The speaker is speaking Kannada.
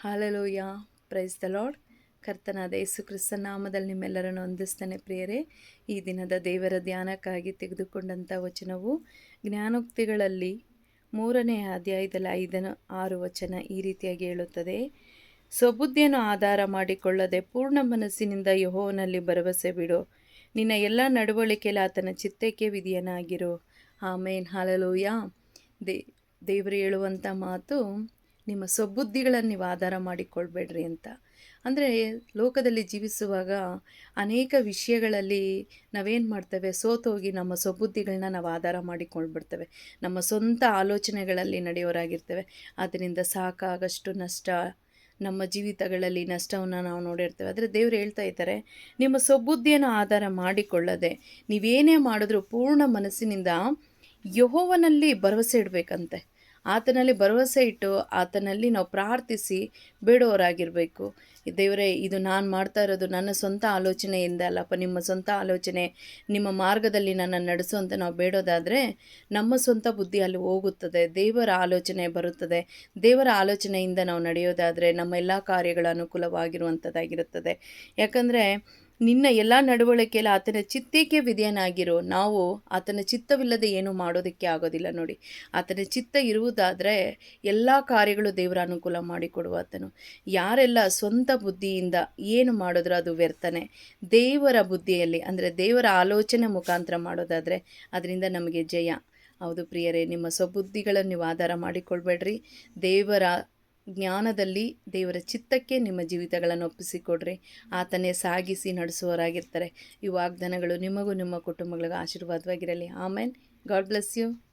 ಹಾಲೆಲೂಯ. ಪ್ರೈಸ್ ದ ಲಾಡ್ ಕರ್ತನಾದ ಯೇಸು ಕ್ರಿಸ್ತನ ನಾಮದಲ್ಲಿ ನಿಮ್ಮೆಲ್ಲರನ್ನು ಹೊಂದಿಸ್ತಾನೆ ಪ್ರಿಯರೇ. ಈ ದಿನದ ದೇವರ ಧ್ಯಾನಕ್ಕಾಗಿ ತೆಗೆದುಕೊಂಡಂಥ ವಚನವು ಜ್ಞಾನೋಕ್ತಿಗಳಲ್ಲಿ ಮೂರನೇ ಅಧ್ಯಾಯದಲ್ಲಿ ಐದನ ಆರು ವಚನ ಈ ರೀತಿಯಾಗಿ ಹೇಳುತ್ತದೆ. ಸ್ವಬುದ್ಧಿಯನ್ನು ಆಧಾರ ಮಾಡಿಕೊಳ್ಳದೆ ಪೂರ್ಣ ಮನಸ್ಸಿನಿಂದ ಯಹೋವನಲ್ಲಿ ಭರವಸೆ ಬಿಡು. ನಿನ್ನ ಎಲ್ಲ ನಡವಳಿಕೆಯಲ್ಲಿ ಆತನ ಚಿತ್ತಕ್ಕೆ ವಿಧಿಯನಾಗಿರು. ಆಮೇನ್. ಹಾಲಲೋಯ. ದೇ, ದೇವರು ಹೇಳುವಂಥ ಮಾತು ನಿಮ್ಮ ಸ್ವಬುದ್ಧಿಗಳನ್ನು ನೀವು ಆಧಾರ ಮಾಡಿಕೊಳ್ಬೇಡ್ರಿ ಅಂತ. ಅಂದರೆ ಲೋಕದಲ್ಲಿ ಜೀವಿಸುವಾಗ ಅನೇಕ ವಿಷಯಗಳಲ್ಲಿ ನಾವೇನು ಮಾಡ್ತೇವೆ? ಸೋತೋಗಿ ನಮ್ಮ ಸ್ವಬುದ್ಧಿಗಳನ್ನ ನಾವು ಆಧಾರ ಮಾಡಿಕೊಳ್ಬಿಡ್ತೇವೆ. ನಮ್ಮ ಸ್ವಂತ ಆಲೋಚನೆಗಳಲ್ಲಿ ನಡೆಯೋರಾಗಿರ್ತೇವೆ. ಅದರಿಂದ ಸಾಕಾಗಷ್ಟು ನಷ್ಟ, ನಮ್ಮ ಜೀವಿತಗಳಲ್ಲಿ ನಷ್ಟವನ್ನು ನಾವು ನೋಡಿರ್ತೇವೆ. ಆದರೆ ದೇವರು ಹೇಳ್ತಾ ಇದ್ದಾರೆ, ನಿಮ್ಮ ಸ್ವಬುದ್ಧಿಯನ್ನು ಆಧಾರ ಮಾಡಿಕೊಳ್ಳದೆ ನೀವೇನೇ ಮಾಡಿದ್ರೂ ಪೂರ್ಣ ಮನಸ್ಸಿನಿಂದ ಯಹೋವನಲ್ಲಿ ಭರವಸೆ ಇಡಬೇಕಂತೆ. ಆತನಲ್ಲಿ ಭರವಸೆ ಇಟ್ಟು ಆತನಲ್ಲಿ ನಾವು ಪ್ರಾರ್ಥಿಸಿ ಬೇಡೋರಾಗಿರಬೇಕು ದೇವರೇ, ಇದು ನಾನು ಮಾಡ್ತಾ ಇರೋದು ನನ್ನ ಸ್ವಂತ ಆಲೋಚನೆಯಿಂದ ಅಲ್ಲಪ್ಪ, ನಿಮ್ಮ ಸ್ವಂತ ಆಲೋಚನೆ ನಿಮ್ಮ ಮಾರ್ಗದಲ್ಲಿ ನನ್ನನ್ನು ನಡೆಸು ಅಂತ ನಾವು ಬೇಡೋದಾದರೆ ನಮ್ಮ ಸ್ವಂತ ಬುದ್ಧಿ ಅಲ್ಲಿ ಹೋಗುತ್ತದೆ, ದೇವರ ಆಲೋಚನೆ ಬರುತ್ತದೆ. ದೇವರ ಆಲೋಚನೆಯಿಂದ ನಾವು ನಡೆಯೋದಾದರೆ ನಮ್ಮ ಎಲ್ಲ ಕಾರ್ಯಗಳು ಅನುಕೂಲವಾಗಿರುವಂಥದ್ದಾಗಿರುತ್ತದೆ ಯಾಕಂದರೆ ನಿನ್ನ ಎಲ್ಲ ನಡವಳಿಕೆಯಲ್ಲಿ ಆತನ ಚಿತ್ತಕ್ಕೆ ವಿಧೇಯನಾಗಿರೋ ನಾವು ಆತನ ಚಿತ್ತವಿಲ್ಲದೆ ಏನು ಮಾಡೋದಕ್ಕೆ ಆಗೋದಿಲ್ಲ ನೋಡಿ. ಆತನ ಚಿತ್ತ ಇರುವುದಾದರೆ ಎಲ್ಲ ಕಾರ್ಯಗಳು ದೇವರ ಅನುಕೂಲ ಮಾಡಿಕೊಡುವ ಆತನು. ಯಾರೆಲ್ಲ ಸ್ವಂತ ಬುದ್ಧಿಯಿಂದ ಏನು ಮಾಡಿದ್ರೂ ಅದು ವ್ಯರ್ಥನೆ. ದೇವರ ಬುದ್ಧಿಯಲ್ಲಿ ಅಂದರೆ ದೇವರ ಆಲೋಚನೆ ಮುಖಾಂತರ ಮಾಡೋದಾದರೆ ಅದರಿಂದ ನಮಗೆ ಜಯ. ಹೌದು ಪ್ರಿಯರೇ, ನಿಮ್ಮ ಸ್ವಬುದ್ಧಿಗಳನ್ನು ನೀವು ಆಧಾರ ಮಾಡಿಕೊಳ್ಬೇಡ್ರಿ. ದೇವರ ಜ್ಞಾನದಲ್ಲಿ ದೇವರ ಚಿತ್ತಕ್ಕೆ ನಿಮ್ಮ ಜೀವಿತಗಳನ್ನು ಒಪ್ಪಿಸಿಕೊಡ್ರಿ. ಆತನೇ ಸಾಗಿಸಿ ನಡೆಸುವವರಾಗಿರ್ತಾರೆ. ಈ ವಾಗ್ದಾನಗಳು ನಿಮಗೂ ನಿಮ್ಮ ಕುಟುಂಬಗಳಿಗೂ ಆಶೀರ್ವಾದವಾಗಿರಲಿ. ಆಮೇನ್. God bless you.